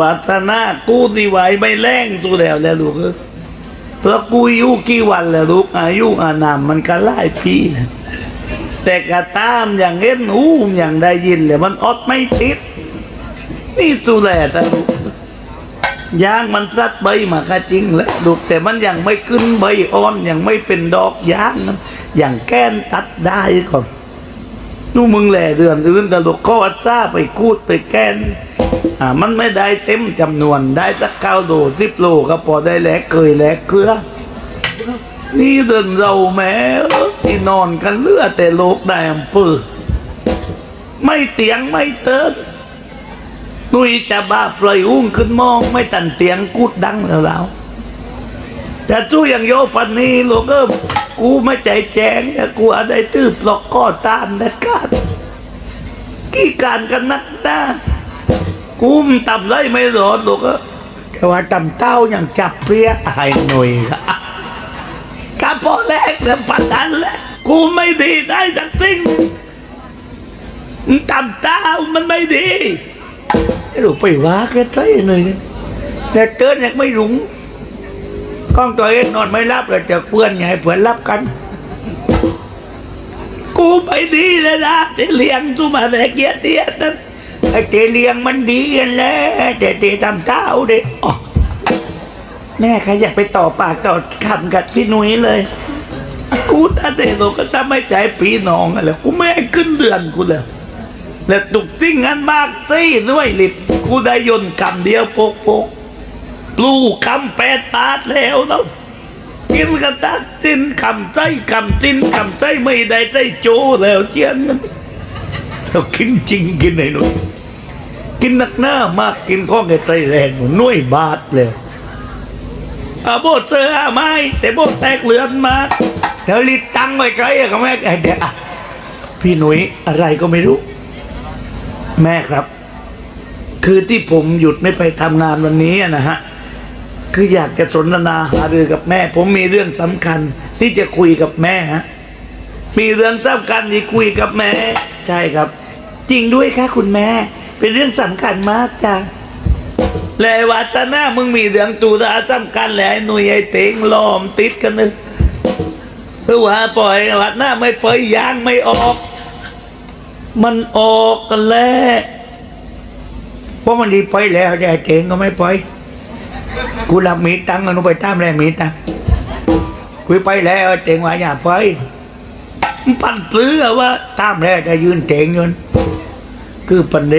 วาสนากูที่ไหวไม่แรงตัวแล้วแล้วลูกเพราะกูอยู่กี่วันแล้วลูกอายุอานามมันก็หลายปีแล้วแต่กระตามอย่างเห็นหูอย่างได้ยินเลยมันอดไม่ติด นี่ตัวแลแต่ลูกยางมันพลัดใบมาก็จริงแล้วลูกแต่มันยังไม่ขึ้นใบอ่อนยังไม่เป็นดอกยางนั้นอย่างแก้นตัดได้ก่อน นู่มึงแหล่เดือนอื่นแต่ลูกก็วัซ่าไปคูดไปแกนอ่ามันไม่ได้เต็มจำนวนได้สักเก้าโลสิบโลก็พอได้แหลกเคยแหลกเกลือนี่เดินเราแม้ที่นอนกันเลือดแต่โลกได้อำเภอไม่เตียงไม่เตินนุยจะบ้าปล่อยอุ้งขึ้นมอง ไม่ตันเตียงกูดดังแล้วแล้วแต่จู้อย่างโยปันนี้ลูกเอ้ กูไม่ใจแจงแต่กูอะไรตื้อปลอกก็ตามเด็ดขาดกี่การกันนักหน้ากูมนต่ำไรไม่รอดลูกเอ้ยแต่ว่าต่ำเต้าอย่างจับเปรี้ยไอ้หน่วยกับพอแรกแล้วปัดนั้นแหละกูไม่ดีได้ทั้งสิ้นมึงต่ำเต้ามันไม่ดีไอ้ลูกไปว่าแกใจหน่อยแต่เกินยังไม่รุง ก้องตัวเองนอนไม่รับเลยจะเพื่อนไงเพื่อนรับกัน กูไปดีเลยนะที่เลี้ยงกูมาแต่เกียรติยศนั้นไอเจเลี้ยงมันดีกันแล้วแต่เจทำเท้าเด็อ๋อแม่ใครอยากไปต่อปากต่อคำกับพี่นุ่ยเลย กูถ้าเด็กก็ถ้าไม่ใจปีน้องอะไรกูไม่ขึ้นเดือนกูเลยแล้วตุกติ้งงานมากสิด้วยลิบกูได้ยนต์คำเดียวโปกโปก ลูกคำแปดบาทแล้วเนาะกินกันตัดสินคำใจคำสินคำใจไม่ได้ใจโจแล้วเชียนมันเรากินจริงกินไหนหนุ่ยกินหนักหน้ามากกินข้องไอ้ใจแรงหน่วยบาทเลยอาโบเจออาไม้แต่โบแตกเหลือนมาเดี๋ยวรีดตังไว้ใจกับแม่ไอเดี๋ยวอะพี่หนุ่ยอะไรก็ไม่รู้ แม่ครับ คือที่ผมหยุดไม่ไปทำงานวันนี้นะฮะ คืออยากจะสนทนาหารือกับแม่ ผมมีเรื่องสำคัญ ที่จะคุยกับแม่ฮะมีเรื่องสำคัญที่คุยกับแม่ ใช่ครับ จริงด้วยค่ะคุณแม่ เป็นเรื่องสำคัญมากจ้ะแล้ววัฒนามึงมีเรื่องตูราสำคัญแหละไอ้หนุ่ยไอ้เต็งล้อมติดกันนึกเพราะว่าปล่อยวัฒนาไม่ปล่อยยางไม่ออก มันออกกันแล้วเพราะมันดีไปแล้วแต่เจงก็ไม่ไป กูรับมีตังค์อนุไปตามแล้วมีตังค์กูไปแล้วเต็งว่าอย่าไปปั่นซื้อว่าตามแล้วจะยืนเต็งยนคือปันเด